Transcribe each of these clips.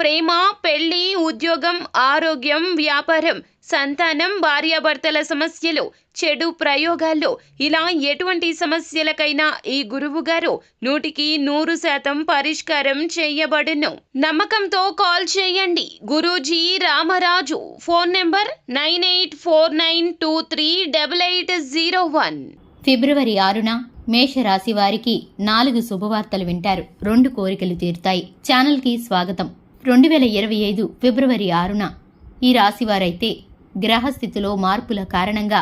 ప్రేమ పెళ్ళి ఉద్యోగం ఆరోగ్యం వ్యాపారం సంతానం భార్యాభర్తల సమస్యలు చెడు ప్రయోగాల్లో. ఇలా ఎటువంటి సమస్యలకైనా ఈ గురువు గారు నూటికి నూరు శాతం పరిష్కారం చేయబడును. నమ్మకంతో కాల్ చేయండి. Guruji Ramaraju. Phone number nine eight four nine two three double eight zero one. ఫిబ్రవరి ఆరున మేషరాశి వారికి నాలుగు శుభవార్తలు వింటారు. రెండు కోరికలు తీరుతాయి. ఛానల్కి స్వాగతం. రెండు వేల ఇరవై ఐదు ఫిబ్రవరి ఆరున ఈ రాశివారైతే గ్రహస్థితిలో మార్పుల కారణంగా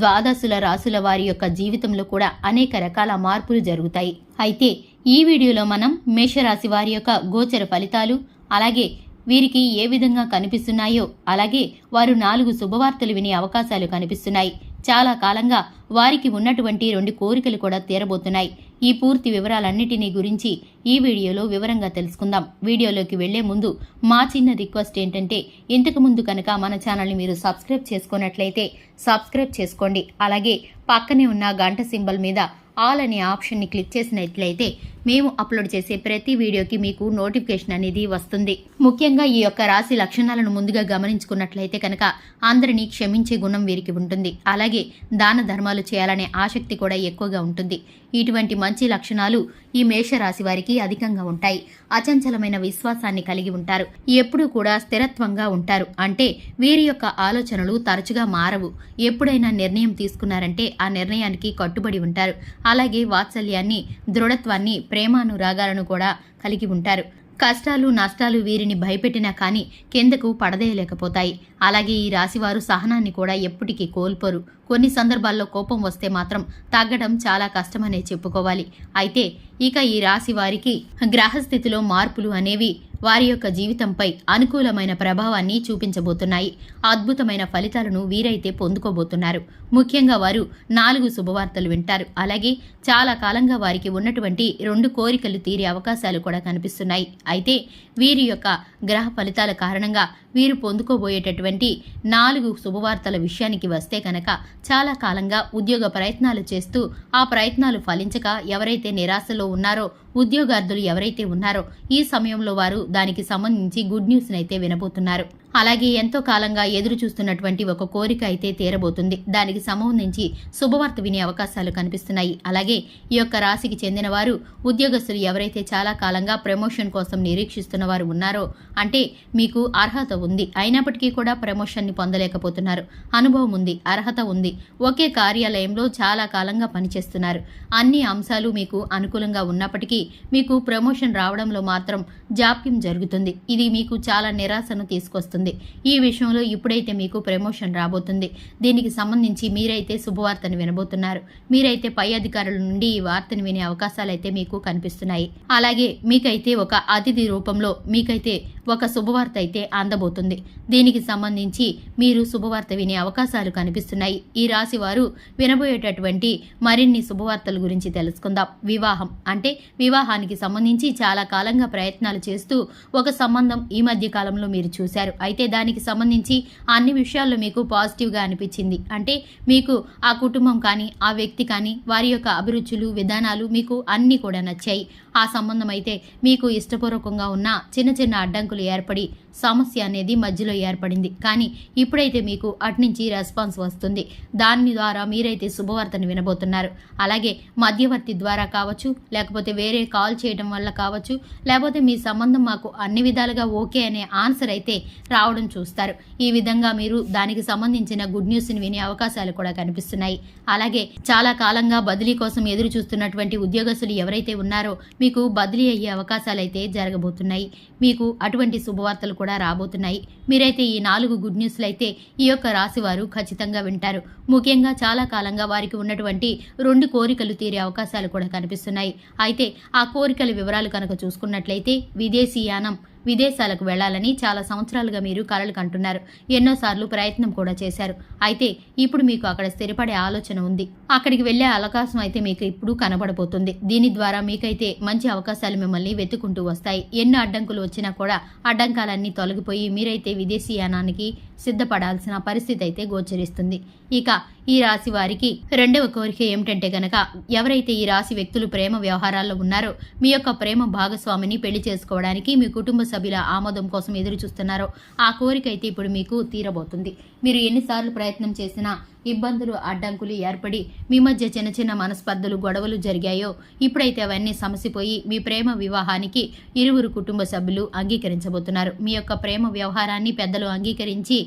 ద్వాదశుల రాసుల వారి యొక్క జీవితంలో కూడా అనేక రకాల మార్పులు జరుగుతాయి. అయితే ఈ వీడియోలో మనం మేషరాశి వారి యొక్క గోచర ఫలితాలు అలాగే వీరికి ఏ విధంగా కనిపిస్తున్నాయో అలాగే వారు నాలుగు శుభవార్తలు వినే అవకాశాలు కనిపిస్తున్నాయి. చాలా కాలంగా వారికి ఉన్నటువంటి రెండు కోరికలు కూడా తీరబోతున్నాయి. ఈ పూర్తి వివరాలన్నిటినీ గురించి ఈ వీడియోలో వివరంగా తెలుసుకుందాం. వీడియోలోకి వెళ్ళే ముందు మా చిన్న రిక్వెస్ట్ ఏంటంటే ఇంతకు ముందు కనుక మన ఛానల్ని మీరు సబ్స్క్రైబ్ చేసుకున్నట్లయితే సబ్స్క్రైబ్ చేసుకోండి. అలాగే పక్కనే ఉన్న గంట సింబల్ మీద ఆల్ అనే ఆప్షన్ని క్లిక్ చేసినట్లయితే మేము అప్లోడ్ చేసే ప్రతి వీడియోకి మీకు నోటిఫికేషన్ అనేది వస్తుంది. ముఖ్యంగా ఈ యొక్క రాశి లక్షణాలను ముందుగా గమనించుకున్నట్లయితే కనుక అందరినీ క్షమించే గుణం వీరికి ఉంటుంది. అలాగే దాన ధర్మాలు చేయాలనే ఆసక్తి కూడా ఎక్కువగా ఉంటుంది. ఇటువంటి మంచి లక్షణాలు ఈ మేషరాశి వారికి అధికంగా ఉంటాయి. అచంచలమైన విశ్వాసాన్ని కలిగి ఉంటారు. ఎప్పుడూ కూడా స్థిరత్వంగా ఉంటారు. అంటే వీరి యొక్క ఆలోచనలు తరచుగా మారవు. ఎప్పుడైనా నిర్ణయం తీసుకున్నారంటే ఆ నిర్ణయానికి కట్టుబడి ఉంటారు. అలాగే వాత్సల్యాన్ని దృఢత్వాన్ని ప్రేమానురాగాలను కూడా కలిగి ఉంటారు. కష్టాలు నష్టాలు వీరిని భయపెట్టినా కానీ కిందకు పడదేయలేకపోతాయి. అలాగే ఈ రాశివారు సహనాన్ని కూడా ఎప్పటికీ కోల్పోరు. కొన్ని సందర్భాల్లో కోపం వస్తే మాత్రం తగ్గడం చాలా కష్టమనే చెప్పుకోవాలి. అయితే ఇక ఈ రాశి వారికి గ్రహస్థితిలో మార్పులు అనేవి వారి యొక్క జీవితంపై అనుకూలమైన ప్రభావాన్ని చూపించబోతున్నాయి. అద్భుతమైన ఫలితాలను వీరైతే పొందుకోబోతున్నారు. ముఖ్యంగా వారు నాలుగు శుభవార్తలు వింటారు. అలాగే చాలా కాలంగా వారికి ఉన్నటువంటి రెండు కోరికలు తీరే అవకాశాలు కూడా కనిపిస్తున్నాయి. అయితే వీరి యొక్క గ్రహ ఫలితాల కారణంగా వీరు పొందుకోబోయేటటువంటి నాలుగు శుభవార్తల విషయానికి వస్తే కనుక చాలా కాలంగా ఉద్యోగ ప్రయత్నాలు చేస్తూ ఆ ప్రయత్నాలు ఫలించక ఎవరైతే నిరాశలో ఉన్నారో ఉద్యోగార్థులు ఎవరైతే ఉన్నారో ఈ సమయంలో వారు దానికి సంబంధించి గుడ్ న్యూస్ అయితే వినబోతున్నారు. అలాగే ఎంతో కాలంగా ఎదురు చూస్తున్నటువంటి ఒక కోరిక అయితే తీరబోతుంది. దానికి సంబంధించి శుభవార్త వినే అవకాశాలు కనిపిస్తున్నాయి. అలాగే ఈ యొక్క రాశికి చెందిన వారు ఉద్యోగస్తులు ఎవరైతే చాలా కాలంగా ప్రమోషన్ కోసం నిరీక్షిస్తున్న వారు ఉన్నారో అంటే మీకు అర్హత ఉంది. అయినప్పటికీ కూడా ప్రమోషన్ని పొందలేకపోతున్నారు. అనుభవం ఉంది అర్హత ఉంది. ఒకే కార్యాలయంలో చాలా కాలంగా పనిచేస్తున్నారు. అన్ని అంశాలు మీకు అనుకూలంగా ఉన్నప్పటికీ మీకు ప్రమోషన్ రావడంలో మాత్రం జాప్యం జరుగుతుంది. ఇది మీకు చాలా నిరాశను తీసుకొస్తుంది. ఈ విషయంలో ఇప్పుడైతే మీకు ప్రమోషన్ రాబోతుంది. దీనికి సంబంధించి మీరైతే శుభవార్తను వినబోతున్నారు. మీరైతే పై అధికారుల నుండి ఈ వార్తను వినే అవకాశాలు అయితే మీకు కనిపిస్తున్నాయి. అలాగే మీకైతే ఒక అతిథి రూపంలో మీకైతే ఒక శుభవార్త అయితే అందబోతుంది. దీనికి సంబంధించి మీరు శుభవార్త వినే అవకాశాలు కనిపిస్తున్నాయి. ఈ రాశి వారు వినబోయేటటువంటి మరిన్ని శుభవార్తల గురించి తెలుసుకుందాం. వివాహం అంటే వివాహానికి సంబంధించి చాలా కాలంగా ప్రయత్నాలు చేస్తూ ఒక సంబంధం ఈ మధ్య కాలంలో మీరు చూశారు. అయితే దానికి సంబంధించి అన్ని విషయాల్లో మీకు పాజిటివ్గా అనిపించింది. అంటే మీకు ఆ కుటుంబం కానీ ఆ వ్యక్తి కానీ వారి యొక్క అభిరుచులు విధానాలు మీకు అన్నీ కూడా నచ్చాయి. ఆ సంబంధం అయితే మీకు ఇష్టపూర్వకంగా ఉన్న చిన్న చిన్న అడ్డంకులు ఏర్పడి సమస్య అనేది మధ్యలో ఏర్పడింది. కానీ ఇప్పుడైతే మీకు అట్నుంచి రెస్పాన్స్ వస్తుంది. దాని ద్వారా మీరైతే శుభవార్తను వినబోతున్నారు. అలాగే మధ్యవర్తి ద్వారా కావచ్చు లేకపోతే వేరే కాల్ చేయడం వల్ల కావచ్చు లేకపోతే మీ సంబంధం మాకు అన్ని విధాలుగా ఓకే అనే ఆన్సర్ అయితే రావడం చూస్తారు. ఈ విధంగా మీరు దానికి సంబంధించిన గుడ్ న్యూస్ని వినే అవకాశాలు కూడా కనిపిస్తున్నాయి. అలాగే చాలా కాలంగా బదిలీ కోసం ఎదురు చూస్తున్నటువంటి ఉద్యోగస్తులు ఎవరైతే ఉన్నారో మీకు బదిలీ అయ్యే అవకాశాలు అయితే జరగబోతున్నాయి. మీకు అటువంటి శుభవార్తలు కూడా రాబోతున్నాయి. మీరైతే ఈ నాలుగు గుడ్ న్యూస్లు అయితే ఈ యొక్క రాశి వారు ఖచ్చితంగా వింటారు. ముఖ్యంగా చాలా కాలంగా వారికి ఉన్నటువంటి రెండు కోరికలు తీరే అవకాశాలు కూడా కనిపిస్తున్నాయి. అయితే ఆ కోరికల వివరాలు కనుక చూసుకున్నట్లయితే విదేశీయానం విదేశాలకు వెళ్ళాలని చాలా సంవత్సరాలుగా మీరు కలలు కంటున్నారు. ఎన్నోసార్లు ప్రయత్నం కూడా చేశారు. అయితే ఇప్పుడు మీకు అక్కడ స్థిరపడే ఆలోచన ఉంది. అక్కడికి వెళ్ళే అవకాశం అయితే మీకు ఇప్పుడు కనబడబోతుంది. దీని ద్వారా మీకైతే మంచి అవకాశాలు మిమ్మల్ని వెతుకుంటూ వస్తాయి. ఎన్నో అడ్డంకులు వచ్చినా కూడా అడ్డంకాలన్నీ తొలగిపోయి మీరైతే విదేశీయానానికి సిద్ధపడాల్సిన పరిస్థితి అయితే గోచరిస్తుంది. ఇక ఈ రాశి వారికి రెండవ కోరిక ఏమిటంటే గనక ఎవరైతే ఈ రాశి వ్యక్తులు ప్రేమ వ్యవహారాల్లో ఉన్నారో మీ యొక్క ప్రేమ భాగస్వామిని పెళ్ళి చేసుకోవడానికి మీ కుటుంబ సభ్యుల ఆమోదం కోసం ఎదురు చూస్తున్నారో ఆ కోరిక అయితే ఇప్పుడు మీకు తీరబోతుంది. మీరు ఎన్నిసార్లు ప్రయత్నం చేసినా ఇబ్బందులు అడ్డంకులు ఏర్పడి మీ మధ్య చిన్న చిన్న మనస్పర్ధలు గొడవలు జరిగాయో ఇప్పుడైతే అవన్నీ సమసిపోయి మీ ప్రేమ వివాహానికి ఇరువురు కుటుంబ సభ్యులు అంగీకరించబోతున్నారు. మీ యొక్క ప్రేమ వ్యవహారాన్ని పెద్దలు అంగీకరించి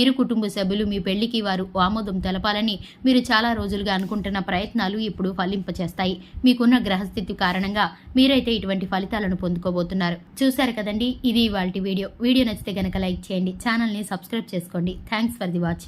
ఇరు కుటుంబ సభ్యులు మీ పెళ్ళికి వారు ఆమోదం తెలపాలని మీరు చాలా రోజులుగా అనుకుంటున్న ప్రయత్నాలు ఇప్పుడు ఫలింపచేస్తాయి. మీకున్న గ్రహస్థితి కారణంగా మీరైతే ఇటువంటి ఫలితాలను పొందుకోబోతున్నారు. చూశారు కదండి ఇది ఇవాళ వీడియో. వీడియో నచ్చితే గనక లైక్ చేయండి ఛానల్ని సబ్స్క్రైబ్ చేసుకోండి. Thanks for the watching.